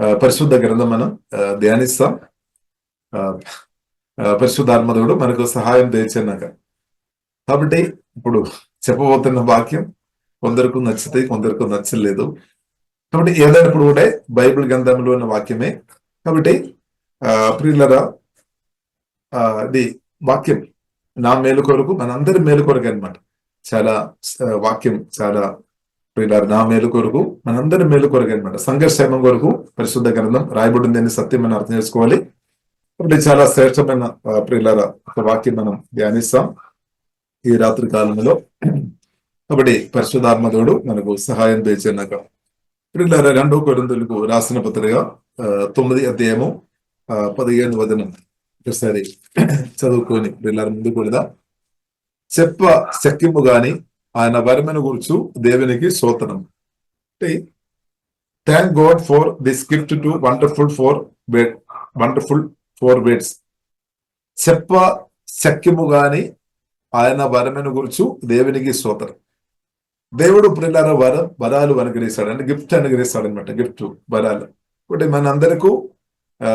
ఆ, పరిశుద్ధ గ్రంథం మనం ఆ, ధ్యానిస్తాం. ఆ, పరిశుద్ధాత్మదేవుడు మనకు సహాయం తెచ్చాక కాబట్టి ఇప్పుడు చెప్పబోతున్న వాక్యం కొందరికి నచ్చుతాయి కొందరికి నచ్చలేదు. కాబట్టి ఏదైనప్పుడు కూడా బైబిల్ గ్రంథంలో ఉన్న వాక్యమే. కాబట్టి ఆ, ప్రియులరా ఇది వాక్యం నా మేలు కొరకు మనందరి మేలు కొరకు అనమాట చాలా వాక్యం చాలా ప్రియులారు నా మేలు కొరకు మనందరి మేలు కొరకు అనమాట సంఘర్షేమం కొరకు పరిశుద్ధ గ్రంథం రాయబడింది అని సత్యం మనం అర్థం చేసుకోవాలి. ఇప్పుడు చాలా శ్రేష్టమైన ప్రియులార వాక్యం మనం ధ్యానిస్తాం ఈ రాత్రి కాలంలో. కాబట్టి పరిశుద్ధాత్మదేవుడు మనకు సహాయం చేసినాక ప్రియులార రెండో కొరిందులకు రాసిన పత్రిక తొమ్మిది అధ్యాయము పదిహేను వదనం ఒకసారి చదువుకొని ప్రియులార ముందుకు వెళదాం. చెప్ప శక్యము గాని ఆయన వరమను గుర్చు దేవునికి సోతనం thank God for this gift to wonderful four wonderful four beds చెప్ప శక్యము గాని ఆయన వరమను గుర్చు దేవునికి సోతనం దేవుడు ప్రిల్లార వరం వరాలు అనుగ్రహిస్తాడు. అంటే గిఫ్ట్ అనుగ్రహిస్తాడు అనమాట గిఫ్ట్ వరాలు. ఒకటి మనందరకు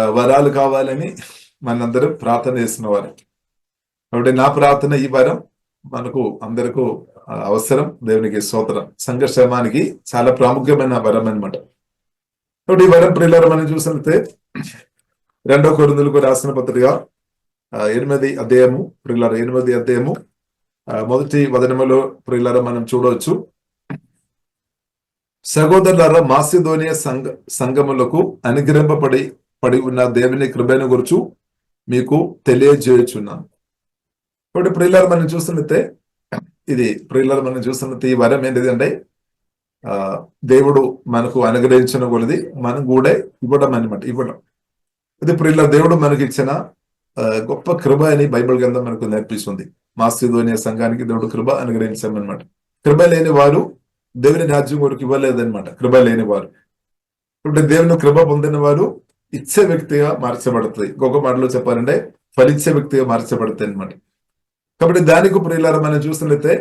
వరాలు కావాలని మనందరం ప్రార్థన చేస్తున్న వారు. కాబట్టి నా ప్రార్థన ఈ వరం మనకు అందరకు అవసరం దేవునికి స్తోత్రం. సంఘర్షమానికి చాలా ప్రాముఖ్యమైన వరం అన్నమాట. కాబట్టి ఈ వరం ప్రియులరం మనం చూసినట్లయితే రెండో కొరిందులకు రాసిన పత్రిక ఎనిమిది అధ్యాయము ప్రిల్లర ఎనిమిది అధ్యాయము మొదటి వదనములో ప్రిల్లర మనం చూడవచ్చు. సహోదరులారా మాసిధోనియ సంఘ సంఘములకు అనుగ్రహింపబడి పడి ఉన్న దేవుని కృపను గురుచు మీకు తెలియజేయుచున్నాను. కాబట్టి ప్రియులారు మనం చూస్తున్నట్టే ఇది ప్రియులారు మనం చూస్తున్నట్టు ఈ వరం ఏంటిది అంటే ఆ దేవుడు మనకు అనుగ్రహించిన కొలది మనం కూడా ఇవ్వడం అనమాట ఇవ్వడం. ఇది ప్రియుల దేవుడు మనకి ఇచ్చిన ఆ, గొప్ప కృప అని బైబిల్ గ్రంథం మనకు నేర్పిస్తుంది. మాసిధోనియ సంఘానికి దేవుడు కృప అనుగ్రహించామన్నమాట. కృప లేని వారు దేవుని రాజ్యం కొరకు ఇవ్వలేదన్నమాట కృప లేని వారు. ఇప్పుడు దేవుని కృప పొందిన వారు ఇచ్చే వ్యక్తిగా మార్చబడుతుంది ఇంకొక మాటలో చెప్పాలంటే ఫలించే వ్యక్తిగా మార్చబడుతుంది అనమాట కాబట్టి దానికి ప్రియులారా మనం చూసినట్లయితే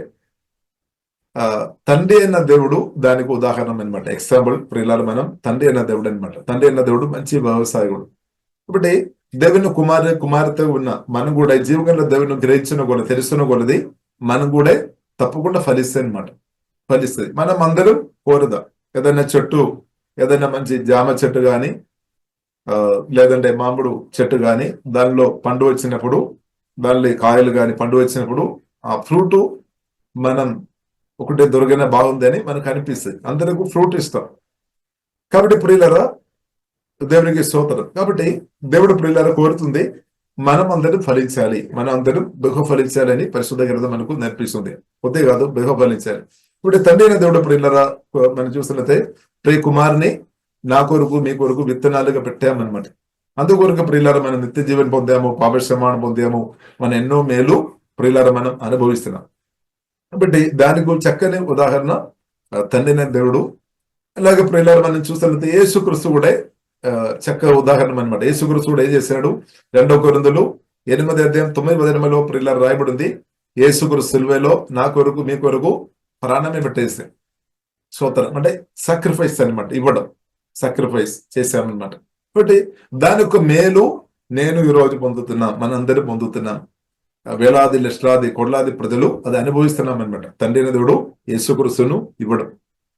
ఆ తండ్రి అయిన దేవుడు దానికి ఉదాహరణ అనమాట ఎగ్జాంపుల్ ప్రియులారా మనం తండ్రి అయిన దేవుడు అనమాట తండ్రి అయిన దేవుడు మంచి వ్యవసాయకుడు. కాబట్టి దేవుని కుమారు కుమార్తె ఉన్న మనం కూడా ఈ దేవుని గ్రహించిన కొలది తెలుసున్న కొలది మనం కూడా తప్పకుండా ఫలిస్తాయి అనమాట ఫలిస్తుంది మనం అందరం కోరుదాం? ఏదైనా చెట్టు ఏదైనా మంచి జామ చెట్టు కానీ ఆ, లేదంటే మామిడి చెట్టు కానీ దానిలో పండు వచ్చినప్పుడు దానిలో కాయలు కానీ పండు వచ్చినప్పుడు ఆ ఫ్రూట్ మనం ఒకటే దొరికిన బాగుందని మనకు అనిపిస్తుంది. అందరికీ ఫ్రూట్ ఇస్తాం కాబట్టి ప్రియులరా దేవునికి స్తోత్రం. కాబట్టి దేవుడు ప్రియులరా కోరుతుంది మనం అందరం ఫలించాలి. మనం అందరం బహు ఫలించాలని పరిశుద్ధ గ్రంథం మనకు నేర్పిస్తుంది. కొద్ది కాదు బహు ఫలించాలి. ఇప్పుడు తండ్రి అయిన దేవుడు ప్రియులరా మనం చూస్తున్నట్టే ప్రియ కుమార్ని నా కొరకు మీ కొరకు విత్తనాలుగా పెట్టామన్నమాట. అందుకొరకు ప్రియులారా మనం నిత్య జీవన పొందాము పాపశ్రమాన్ని పొందాము మన ఎన్నో మేలు ప్రియులారా మనం అనుభవిస్తున్నాం. కాబట్టి దానికి చక్కని ఉదాహరణ తండ్రిన దేవుడు. అలాగే ప్రియులారా మనం చూస్తున్నట్టు యేసుక్రీస్తు కూడా చక్క ఉదాహరణ అనమాట యేసుక్రీస్తు కూడా ఏం చేశాడు? రెండో కొరిందులు ఎనిమిది అధ్యాయం తొమ్మిది వదినమలో ప్రియులారా రాయబడింది. యేసుక్రీస్తు సిల్వేలో నా కొరకు మీ కొరకు ప్రాణమే పెట్టేసి స్తోత్రం. అంటే సాక్రిఫైస్ అన్నమాట ఇవ్వడం. సాక్రిఫైస్ చేశామన్నమాట. కాబట్టి దాని యొక్క మేలు నేను ఈ రోజు పొందుతున్నా మనందరూ పొందుతున్నాం. వేలాది లక్షలాది కొట్లాది ప్రజలు అది అనుభవిస్తున్నాం అనమాట తండ్రి అయిన దేవుడు యేసుకృసును ఇవ్వడం.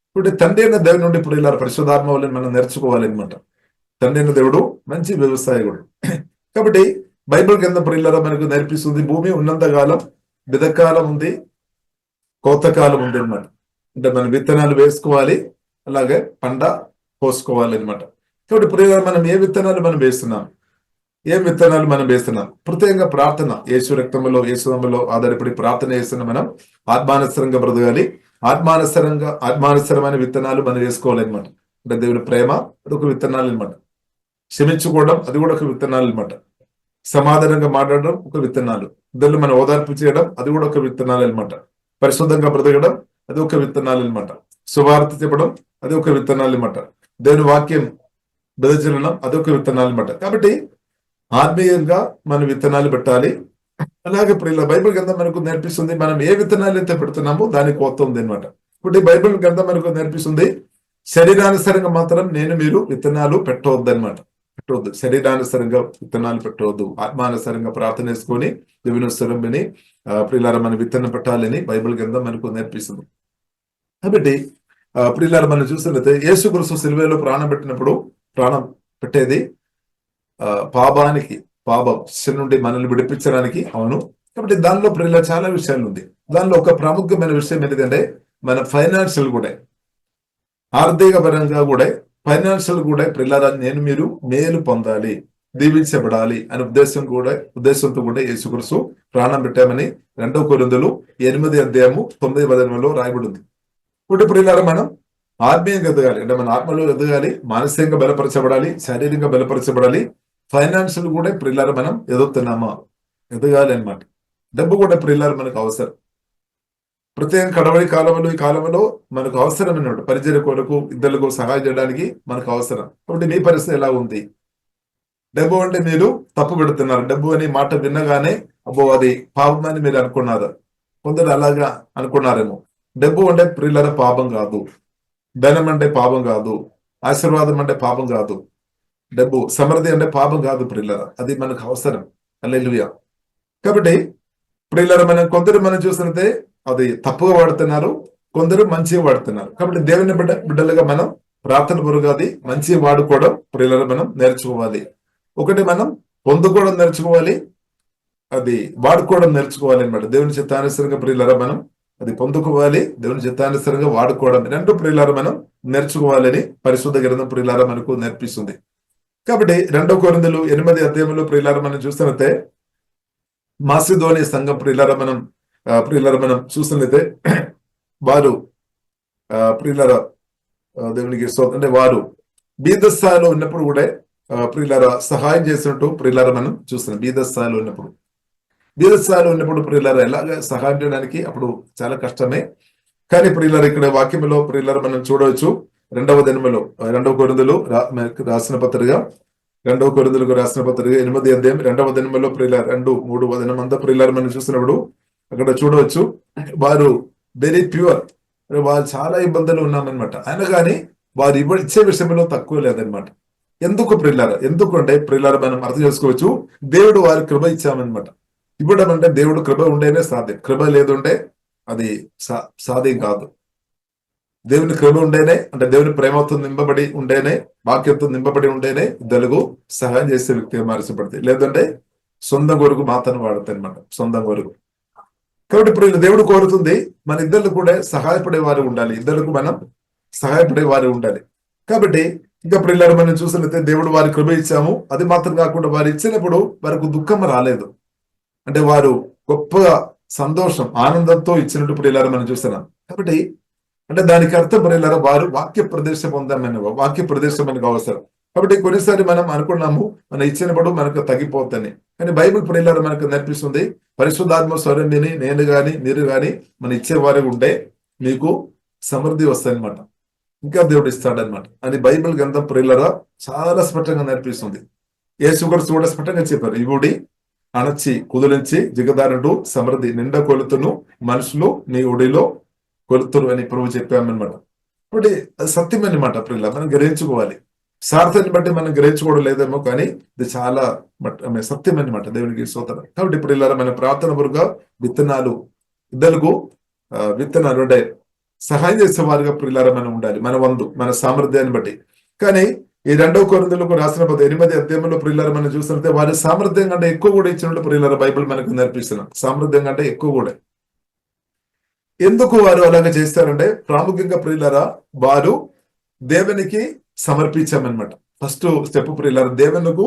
ఇప్పుడు తండ్రి అయిన దేవుడి నుండి ఇప్పుడు ఇలా పరిశుధాత్మ వల్ల మనం నేర్చుకోవాలి అనమాట తండ్రి అయిన దేవుడు మంచి వ్యవసాయకుడు. కాబట్టి బైబిల్ కింద ప్రియులరా మనకు నేర్పిస్తుంది భూమి ఉన్నంత కాలం బిదకాలం ఉంది కోతకాలం ఉంది అనమాట అంటే మనం విత్తనాలు వేసుకోవాలి అలాగే పంట కోసుకోవాలి అనమాట కాబట్టి ప్రియులరా మనం ఏ విత్తనాలు మనం వేస్తున్నాం? ఏం విత్తనాలు మనం వేస్తున్నాం? ప్రత్యేకంగా ప్రార్థన. యేసు రక్తంలో యేసులో ఆధారపడి ప్రార్థన చేస్తున్న మనం ఆత్మానుసరంగా బ్రతకాలి. ఆత్మానుసరంగా ఆత్మానుసరమైన విత్తనాలు మనం వేసుకోవాలి అనమాట అంటే దేవుని ప్రేమ అది ఒక విత్తనాలు అనమాట క్షమించుకోవడం అది కూడా ఒక విత్తనాలు అనమాట సమాధానంగా మాట్లాడడం ఒక విత్తనాలు. ఇద్దరు మనం ఓదార్పు చేయడం అది కూడా ఒక విత్తనాలు అనమాట పరిశుద్ధంగా బ్రతకడం అది ఒక విత్తనాలు అనమాట సువార్త చెప్పడం అది ఒక విత్తనాలు అనమాట దేవుని వాక్యం బెదచలనం అదొక విత్తనాలు అనమాట కాబట్టి ఆత్మీయంగా మనం విత్తనాలు పెట్టాలి. అలాగే ఇప్పుడు ఇలా బైబిల్ గ్రంథం మనకు నేర్పిస్తుంది మనం ఏ విత్తనాలు అయితే పెడుతున్నామో దానికి కోత ఉంది అనమాట ఇప్పుడు బైబిల్ గ్రంథం మనకు నేర్పిస్తుంది శరీరానుసరంగా మాత్రం నేను మీరు విత్తనాలు పెట్టవద్దు అనమాట పెట్టవద్దు. శరీరానుసరంగా విత్తనాలు పెట్టవద్దు. ఆత్మానుసరంగా ప్రార్థన చేసుకొని దేవుని విని ఆ, ప్రియులారా మన విత్తనం పెట్టాలని బైబిల్ గ్రంథం మనకు నేర్పిస్తుంది. కాబట్టి ప్రియులారా మనం చూసినట్లయితే యేసు గురుసు సిల్వేలో ప్రాణం పెట్టినప్పుడు ప్రాణం పెట్టేది. పాపానికి పాపం నుండి మనల్ని విడిపించడానికి అవును. కాబట్టి దానిలో ప్రియుల చాలా విషయాలు ఉంది. దానిలో ఒక ప్రాముఖ్యమైన విషయం ఏంటంటే మన ఫైనాన్షియల్ కూడా ఆర్థిక పరంగా కూడా ఫైనాన్షియల్ కూడా పిల్లరా నేను మీరు మేలు పొందాలి దీవించబడాలి అనే ఉద్దేశం కూడా ఉద్దేశంతో కూడా యేసుక్రీస్తు ప్రాణం పెట్టామని రెండవ కొరిందులు ఎనిమిది అధ్యాయము తొమ్మిది వదనంలో రాయబడి ఉంది ఇప్పుడు ప్రియులారా మనం ఆత్మీయంగా ఎదగాలి. అంటే మన ఆత్మలో ఎదగాలి మానసికంగా బలపరచబడాలి శారీరకంగా బలపరచబడాలి ఫైనాన్షియల్ కూడా ఇప్పుడు మనం ఎదుగుతున్నామా? ఎదగాలి అన్నమాట. డబ్బు కూడా ఇప్పుడు మనకు అవసరం. ప్రత్యేక కడవడి కాలంలో ఈ కాలంలో మనకు అవసరమైనటువంటి పరిచయ కొరకు ఇద్దరులకు సహాయం చేయడానికి మనకు అవసరం. కాబట్టి మీ పరిస్థితి ఎలా ఉంది? డబ్బు అంటే మీరు తప్పు పెడుతున్నారు. డబ్బు అనే మాట విన్నగానే అబ్బో అది పాపం అని మీరు అనుకున్నారు? కొందరు అలాగా అనుకున్నారేమో. డబ్బు అంటే ప్రిల్లర పాపం కాదు. ధనం అంటే పాపం కాదు ఆశీర్వాదం అంటే పాపం కాదు డబ్బు సమృద్ధి అంటే పాపం కాదు ప్రిల్లర. అది మనకు అవసరం. అల్లెలుయ కాబట్టి ప్రిల్లర మనం కొందరు మనం చూసినట్టే అది తప్పుగా వాడుతున్నారు కొందరు మంచిగా వాడుతున్నారు. కాబట్టి దేవుని బిడ్డ బిడ్డలుగా మనం ప్రార్థన పొరుగు అది మంచిగా వాడుకోవడం ప్రిల్లర మనం నేర్చుకోవాలి. ఒకటి మనం పొందుకోవడం నేర్చుకోవాలి అది వాడుకోవడం నేర్చుకోవాలి అనమాట దేవుని చిత్తానుసరంగా ప్రియులరా మనం అది పొందుకోవాలి. దేవుని చిత్తానుసరంగా వాడుకోవడం. రెండు ప్రియులారా మనం నేర్చుకోవాలని పరిశుద్ధ గ్రంథం ప్రియులారా మనకు నేర్పిస్తుంది. కాబట్టి రెండో కొరిందులు ఎనిమిది అధ్యాయంలో ప్రియులారా మనం చూస్తున్నట్టే మాసిధోని సంఘం ప్రియులారా మనం ఆ, ప్రియులారా మనం చూస్తున్నట్లయితే వారు ఆ, ప్రియులారా దేవునికి అంటే వారు బీదస్థాయిలో ఉన్నప్పుడు కూడా ఆ, ప్రియులారా సహాయం చేసినట్టు ప్రియులారా మనం చూస్తున్నాం. బీదస్థాయిలో ఉన్నప్పుడు. బీద ఉన్నప్పుడు ప్రియులారా ఎలాగ సహాయం చేయడానికి అప్పుడు చాలా కష్టమే. కానీ ప్రియులారా ఇక్కడ వాక్యంలో ప్రియులారా మనం చూడవచ్చు. రెండవ దినములో రెండవ కొరిందులు రాసిన పత్రిక. రెండవ కొరిందులకు రాసిన పత్రిక ఎనిమిది అధ్యాయం రెండవ దినములో ప్రియులార రెండు మూడు వదనం అంతా ప్రియులారా మనం చూసినప్పుడు అక్కడ చూడవచ్చు. వారు వెరీ ప్యూర్ వారు చాలా ఇబ్బందులు ఉన్నారనమాట అయినా కానీ వారు ఇవ్వ ఇచ్చే విషయంలో తక్కువ లేదనమాట ఎందుకు ప్రిల్లార ఎందుకు అంటే ప్రిల్లార మనం అర్థం చేసుకోవచ్చు. దేవుడు వారి కృప ఇచ్చామన్నమాట. ఇవ్వడం అంటే దేవుడు కృప ఉండేనే సాధ్యం. కృప లేదుంటే అది సా సాధ్యం కాదు. దేవుని కృప ఉండేనే అంటే దేవుని ప్రేమతో నింపబడి ఉండేనే వాక్యంతో నింపబడి ఉండేనే ఇద్దరు సహాయం చేసే వ్యక్తిగా మార్చబడుతుంది లేదంటే సొంత కొరకు మాత్రం వాడుతుంది అనమాట సొంతం కొరకు. కాబట్టి ఇప్పుడు దేవుడు కోరుతుంది మన ఇద్దరు కూడా సహాయపడే వారు ఉండాలి. ఇద్దరికి మనం సహాయపడే వారు ఉండాలి. కాబట్టి ఇంకా పిల్లలు మనం చూసినట్లయితే దేవుడు వారి కృప ఇచ్చాము. అది మాత్రం కాకుండా వారు ఇచ్చినప్పుడు వారికి దుఃఖం రాలేదు. అంటే వారు గొప్ప సంతోషం ఆనందంతో ఇచ్చినట్టు పిల్లలు మనం చూస్తున్నాం. కాబట్టి అంటే దానికి అర్థం ప్రియులారా వారు వాక్య ప్రదేశం పొందామని వాక్య ప్రదేశం మనకు అవసరం. కాబట్టి కొన్నిసారి మనం అనుకున్నాము మనం ఇచ్చినప్పుడు మనకు తగ్గిపోతుంది. కానీ బైబిల్ ప్రియులారా మనకు నేర్పిస్తుంది పరిశుద్ధాత్మ స్వరం నేను గాని మీరు గాని మన ఇచ్చేవారు ఉంటే మీకు సమృద్ధి వస్తాయన్నమాట ఇంకా దేవుడు ఇస్తాడనమాట అని బైబిల్ గ్రంథం ప్రియులరా చాలా స్పష్టంగా నేర్పిస్తుంది. యేసు కూడా స్పష్టంగా చెప్పారు ఇవుడి అణచి కుదిలించి జిగదారుడు సమృద్ధి నిండా కొలుతును మనుషులు నీ ఒడిలో కొలుతురు అని ప్రభు చెప్పామన్నమాట. ఇప్పుడు అది సత్యం అన్నమాట ప్రిల్ల మనం గ్రహించుకోవాలి. స్వార్థాన్ని బట్టి మనం గ్రహించుకోవడం లేదేమో కానీ ఇది చాలా సత్యం అనమాట దేవునికి సోదరం కాబట్టి ఇప్పుడు ఇలా మన ప్రార్థన పురుగా విత్తనాలు ఇద్దరుకు విత్తనాలు అంటే సహాయం చేసే వారిగా ప్రిల్లారా మనం ఉండాలి. మన వందు మన సామర్థ్యాన్ని బట్టి. కానీ ఈ రెండవ కొరిందులకు రాసిన పద ఎనిమిది అధ్యాయంలో ప్రియులారు మనం చూస్తుంటే వారి సామర్థ్యం కంటే ఎక్కువ కూడా ఇచ్చినట్టు ప్రియులారు బైబిల్ మనకు నేర్పిస్తున్నాం సామర్థ్యం కంటే ఎక్కువ కూడా. ఎందుకు వారు అలాగ చేస్తారంటే ప్రాముఖ్యంగా ప్రియులరా వారు దేవునికి సమర్పించామన్నమాట. ఫస్ట్ స్టెప్ ప్రియులరా దేవునికి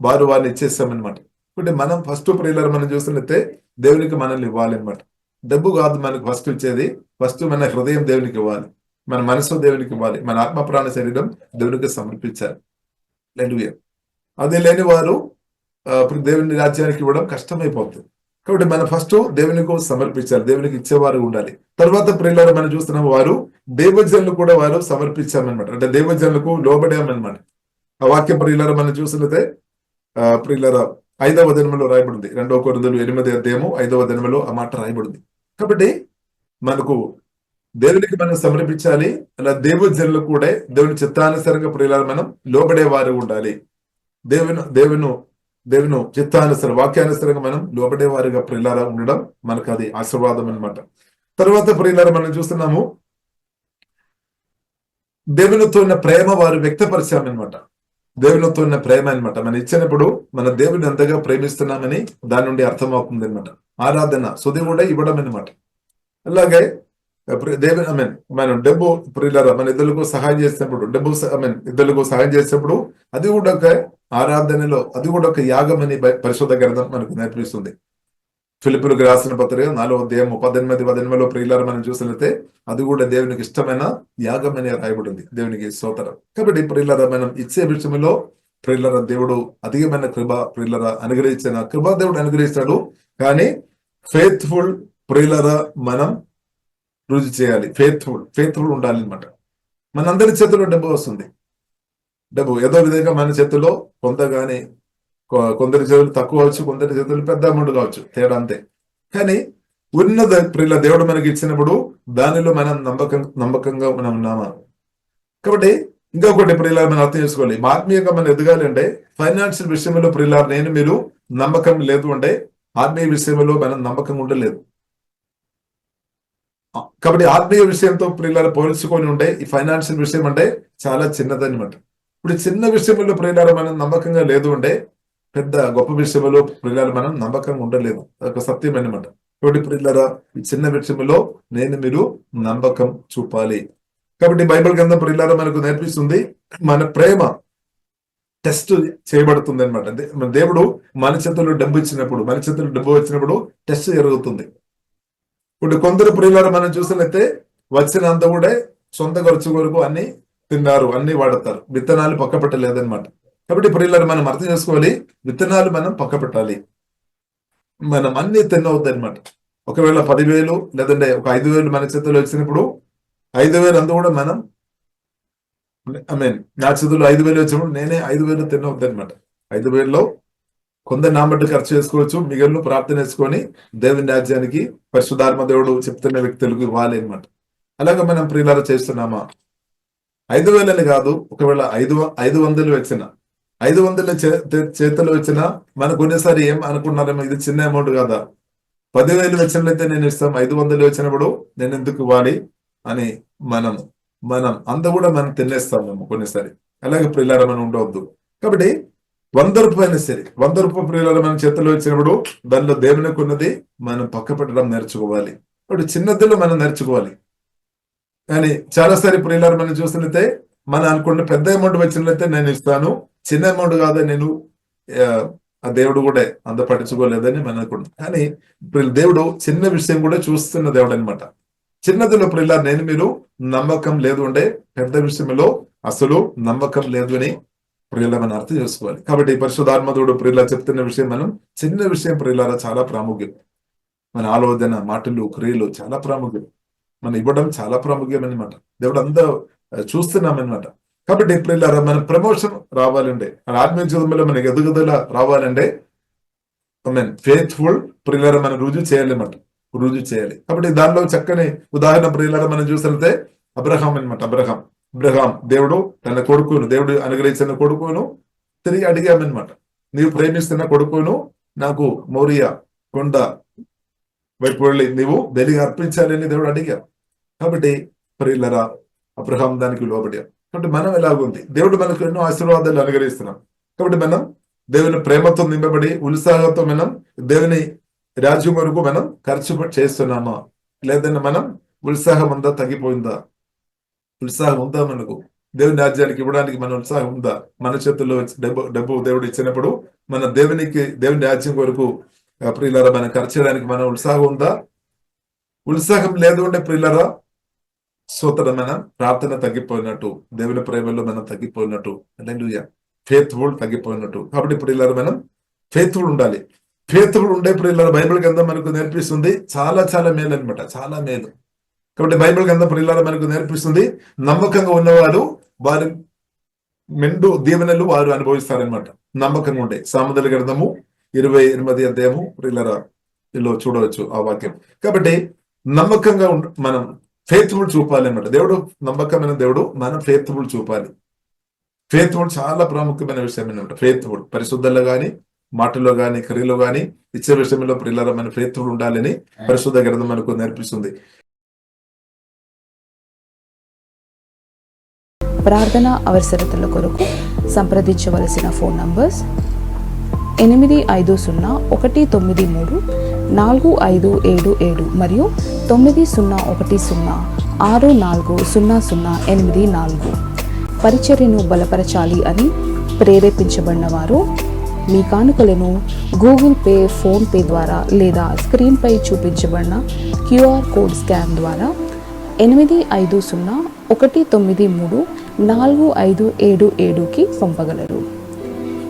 వారు వారిని ఇచ్చేస్తామన్నమాట అంటే మనం ఫస్ట్ ప్రియులరా మనం చూసినట్టే దేవునికి మనల్ని ఇవ్వాలి అనమాట డబ్బు కాదు మనకు ఫస్ట్ ఇచ్చేది. ఫస్ట్ మన హృదయం దేవునికి ఇవ్వాలి. మన మనసు దేవునికి ఇవ్వాలి. మన ఆత్మ ప్రాణ శరీరం దేవునికి సమర్పించాలి హల్లెలూయా. అది లేని వారు ఇప్పుడు దేవుని రాజ్యానికి ఇవ్వడం కష్టమైపోతుంది. కాబట్టి మనం ఫస్ట్ దేవునికి సమర్పించాలి. దేవునికి ఇచ్చేవారు ఉండాలి. తర్వాత ప్రియులారు మనం చూస్తున్నాం వారు దేవజనులు కూడా వారు సమర్పించామన్నమాట. అంటే దేవజనులకు లోబడామన్నమాట. ఆ వాక్య ప్రిల్లర మనం చూసినతే ఆ ప్రియులార ఐదవ దినములో రాయబడింది. రెండవ కొరదలు ఎనిమిది అధ్యాయము ఐదవ దినములో ఆ మాట రాయబడింది. కాబట్టి మనకు దేవునికి మనం సమర్పించాలి అలా దేవుని జన్లు కూడా దేవుని చిత్తానుసారంగా ప్రియులారా మనం లోబడే వారు ఉండాలి. దేవుని దేవును దేవుని చిత్తానుసరం వాక్యానుసరంగా మనం లోబడే వారిగా ప్రియులారా ఉండడం మనకు అది ఆశీర్వాదం అన్నమాట. తర్వాత ప్రియులారా మనం చూస్తున్నాము దేవునితో ఉన్న ప్రేమ వారు వ్యక్తపరిచామన్నమాట దేవునితో ఉన్న ప్రేమ అన్నమాట. మనం ఇచ్చినప్పుడు మన దేవుని ఎంతగా ప్రేమిస్తున్నామని దాని నుండి అర్థమవుతుంది అనమాట ఆరాధన సుది కూడా ఇవ్వడం అనమాట అలాగే దేవుని ఐ మీన్ మనం డబ్బు ప్రియులరా మన ఇద్దరుకు సహాయం చేసినప్పుడు డబ్బు ఐ మీన్ ఇద్దరుకు సహాయం చేసినప్పుడు అది కూడా ఒక ఆరాధనలో అది కూడా ఒక యాగం అని పరిశోధ గ్రంథం మనకు నేర్పిస్తుంది. ఫిలిపులకు రాసిన పత్రిక నాలుగో అధ్యాయం పద్దెనిమిది పద్దెనిమిదిలో ప్రియులారు మనం చూసినట్లయితే అది కూడా దేవునికి ఇష్టమైన యాగం అని రాయబడింది. దేవునికి సోతరం కాబట్టి ప్రియులర మనం ఇచ్చే విషయంలో ప్రియులర దేవుడు అధికమైన కృప ప్రియులర అనుగ్రహించిన కృప దేవుడు అనుగ్రహిస్తాడు. కానీ ఫెయిత్ఫుల్ ప్రియులర మనం రుజు చేయాలి. ఫేత్ఫుల్ ఫేత్ఫుల్ ఉండాలి అనమాట మనందరి చేతిలో డబ్బు వస్తుంది. డబ్బు ఏదో విధంగా మన చేతిలో కొంత కానీ కొందరి చేతులు తక్కువ కావచ్చు కొందరి చేతులు పెద్ద అమౌంట్ కావచ్చు తేడా అంతే. కానీ ఉన్నత ప్రిల్ల దేవుడు మనకి ఇచ్చినప్పుడు దానిలో మనం నమ్మకం నమ్మకంగా మనం ఉన్నామా? కాబట్టి ఇంకొకటి ప్రిల్ల మనం అర్థం చేసుకోవాలి. ఆత్మీయంగా మనం ఎదగాలి అంటే ఫైనాన్షియల్ విషయంలో ప్రిల్ల నేను మీరు నమ్మకం లేదు అంటే ఆత్మీయ విషయంలో మనం నమ్మకం ఉండలేదు. కాబట్టి ఆత్మీయ విషయంతో ప్రియులారా పోల్చుకొని ఉంటే ఈ ఫైనాన్షియల్ విషయం అంటే చాలా చిన్నదన్నమాట. ఇప్పుడు చిన్న విషయంలో ప్రియులారా మనం నమ్మకంగా లేదు అంటే పెద్ద గొప్ప విషయంలో ప్రియులారా మనం నమ్మకంగా ఉండలేదు ఒక సత్యం అన్నమాట కాబట్టి ప్రియులారా ఈ చిన్న విషయంలో నేను మీరు నమ్మకం చూపాలి. కాబట్టి బైబిల్ గ్రంథం ప్రియులారా మనకు నేర్పిస్తుంది మన ప్రేమ టెస్ట్ చేయబడుతుంది అనమాట దేవుడు మన చేతుల్లో డబ్బు ఇచ్చినప్పుడు మన చేతుల్లో డబ్బు వచ్చినప్పుడు టెస్ట్ జరుగుతుంది. ఇప్పుడు కొందరు ప్రియులారు మనం చూసినట్లయితే వచ్చినంత కూడా సొంత ఖర్చు కొరకు అన్ని తిన్నారు అన్ని వాడతారు. విత్తనాలు పక్క పెట్టలేదన్నమాట కాబట్టి ప్రియులారు మనం అర్థం చేసుకోవాలి విత్తనాలు మనం పక్క పెట్టాలి మనం అన్ని తినవద్దు అనమాట ఒకవేళ పదివేలు లేదంటే ఒక ఐదు వేలు మన చేతిలో వచ్చినప్పుడు ఐదు వేలు అంతా కూడా మనం ఐ మీన్ నా చేతుల్లో ఐదు వేలు వచ్చినప్పుడు నేనే ఐదు వేలు తినవద్దు అనమాట ఐదు వేలలో కొందరు నా బట్టి ఖర్చు చేసుకోవచ్చు మిగిలిన ప్రార్థన చేసుకొని దేవుని రాజ్యానికి పరిశుధాత్మ దేవుడు చెప్తున్న వ్యక్తులకు ఇవ్వాలి అనమాట అలాగే మనం ప్రియులారా చేస్తున్నామా? ఐదు వేలని కాదు ఒకవేళ ఐదు వ- ఐదు వందలు వచ్చిన ఐదు వందల చే- చేతులు వచ్చిన మనకు కొన్నిసారి ఏం అనుకున్నారేమో ఇది చిన్న అమౌంట్ కదా? పదివేలు వచ్చినట్లయితే నేను ఇస్తాం ఐదు వందలు వచ్చినప్పుడు నేను ఎందుకు ఇవ్వాలి అని మనం మనం అంత కూడా మనం తినేస్తాం మేము కొన్నిసారి అలాగే ప్రియులారా మనం ఉండవద్దు. కాబట్టి వంద రూపాయలు సరే వంద రూపాయ ప్రియులను మన చేతిలో వచ్చినప్పుడు దానిలో దేవునికి ఉన్నది మనం పక్క పెట్టడం నేర్చుకోవాలి. ఇప్పుడు చిన్నదిలో మనం నేర్చుకోవాలి. కానీ చాలాసారి ప్రియులను మనం చూసినట్లయితే మనం అనుకున్న పెద్ద అమౌంట్ వచ్చినట్లయితే నేను ఇస్తాను చిన్న అమౌంట్ కాదు నేను ఆ, దేవుడు కూడా అంత పట్టించుకోలేదని మనం అనుకుంటాం. కానీ దేవుడు చిన్న విషయం కూడా చూస్తున్న దేవుడు అనమాట చిన్నదిలో ప్రియులారు నేను మీరు నమ్మకం లేదు అంటే పెద్ద విషయంలో అసలు నమ్మకం లేదు అని ప్రియుల మనం అర్థం చేసుకోవాలి. కాబట్టి పరిశుధాత్మదుడు ప్రియుల చెప్తున్న విషయం మనం చిన్న విషయం ప్రియులారా చాలా ప్రాముఖ్యం. మన ఆలోచన మాటలు క్రియలు చాలా ప్రాముఖ్యం. మనం ఇవ్వడం చాలా ప్రాముఖ్యం అనమాట దేవుడు అంతా చూస్తున్నామన్నమాట. కాబట్టి ప్రియులారా మన ప్రమోషన్ రావాలంటే మన ఆత్మీయ జీవితంలో మనకి ఎదుగుదల రావాలంటే మీన్ ఫేత్ఫుల్ ప్రియులారా మనం రుజువు చేయాలన్నమాట రుజువు చేయాలి. కాబట్టి దానిలో చక్కని ఉదాహరణ ప్రియులారా మనం చూసినట్లయితే అబ్రహాం అనమాట అబ్రహాం. అబ్రహాం దేవుడు తన కొడుకును దేవుడు అనుగ్రహించిన కొడుకును తిరిగి అడిగామన్నమాట. నీవు ప్రేమిస్తున్న కొడుకును నాకు మౌర్య కొండ వైపు వెళ్ళి నీవు బలిగా అర్పించాలని దేవుడు అడిగా కాబట్టి ప్రియులరా అబ్రహాం దానికి లోబడారు కాబట్టి మనం ఎలాగుంది? దేవుడు మనకు ఎన్నో ఆశీర్వాదాలు అనుగ్రహిస్తున్నాం. కాబట్టి మనం దేవుని ప్రేమతో నింపబడి ఉత్సాహంతో మనం దేవుని రాజ్యం వరకు మనం ఖర్చు చేస్తున్నామా? లేదంటే మనం ఉత్సాహం అంతా తగ్గిపోయిందా? ఉత్సాహం ఉందా మనకు? దేవుని రాజ్యానికి ఇవ్వడానికి మన ఉత్సాహం ఉందా? మన చేతుల్లో డబ్బు డబ్బు దేవుడు ఇచ్చినప్పుడు మన దేవునికి దేవుని రాజ్యం కొరకు ప్రియులరా మనం ఖర్చు చేయడానికి మన ఉత్సాహం ఉందా? ఉత్సాహం లేదు అంటే ప్రియులరా సూత్రం మన ప్రార్థన తగ్గిపోయినట్టు దేవుని ప్రేమలో మనం తగ్గిపోయినట్టు అంటే ఫేత్ఫుల్ తగ్గిపోయినట్టు. కాబట్టి ప్రియులరా మనం ఫేత్ఫుల్ ఉండాలి. ఫేత్ఫుల్ ఉండే ప్రియులరా బైబిల్ కింద మనకు నేర్పిస్తుంది చాలా చాలా మేలు అనమాట చాలా మేలు. కాబట్టి బైబిల్ గ్రంథం ప్రియులారా మనకు నేర్పిస్తుంది. నమ్మకంగా ఉన్నవారు వారి మెండు దీవెనలు వారు అనుభవిస్తారనమాట నమ్మకంగా ఉండే సాముద్ర గ్రంథము ఇరవై ఎనిమిది అధ్యాయము ప్రియులరా ఇలా చూడవచ్చు ఆ వాక్యం. కాబట్టి నమ్మకంగా మనం ఫేత్ఫుల్ చూపాలి అన్నమాట దేవుడు నమ్మకమైన దేవుడు మనం ఫేత్ఫుల్ చూపాలి. ఫేత్ఫుల్ చాలా ప్రాముఖ్యమైన విషయం అనమాట ఫేత్ఫుల్ పరిశుద్ధంలో కానీ మాటలో కానీ క్రియలో కానీ ఇచ్చే విషయంలో ప్రిల్లర మన ఫెయిత్ఫుల్ ఉండాలని పరిశుద్ధ గ్రంథం మనకు నేర్పిస్తుంది. ప్రార్థన అవసరతల కొరకు సంప్రదించవలసిన ఫోన్ నంబర్స్ ఎనిమిది ఐదు సున్నా ఒకటి తొమ్మిది మూడు నాలుగు ఐదు ఏడు ఏడు మరియు తొమ్మిది సున్నా ఒకటి సున్నా ఆరు నాలుగు సున్నా సున్నా ఎనిమిది నాలుగు. పరిచర్యను బలపరచాలి అని ప్రేరేపించబడిన వారు మీ కానుకలను గూగుల్ పే ఫోన్పే ద్వారా లేదా స్క్రీన్పై చూపించబడిన క్యూఆర్ కోడ్ స్కాన్ ద్వారా ఎనిమిది ఐదు సున్నా ఒకటి తొమ్మిది మూడు నాలుగు ఐదు ఏడు ఏడుకి పంపగలరు.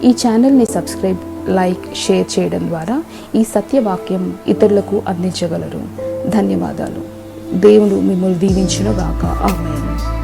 ఈ ఛానల్ని సబ్స్క్రైబ్ లైక్ షేర్ చేయడం ద్వారా ఈ సత్యవాక్యం ఇతరులకు అందించగలరు. ధన్యవాదాలు. దేవుడు మిమ్మల్ని దీవించునుగాక. ఆమెను.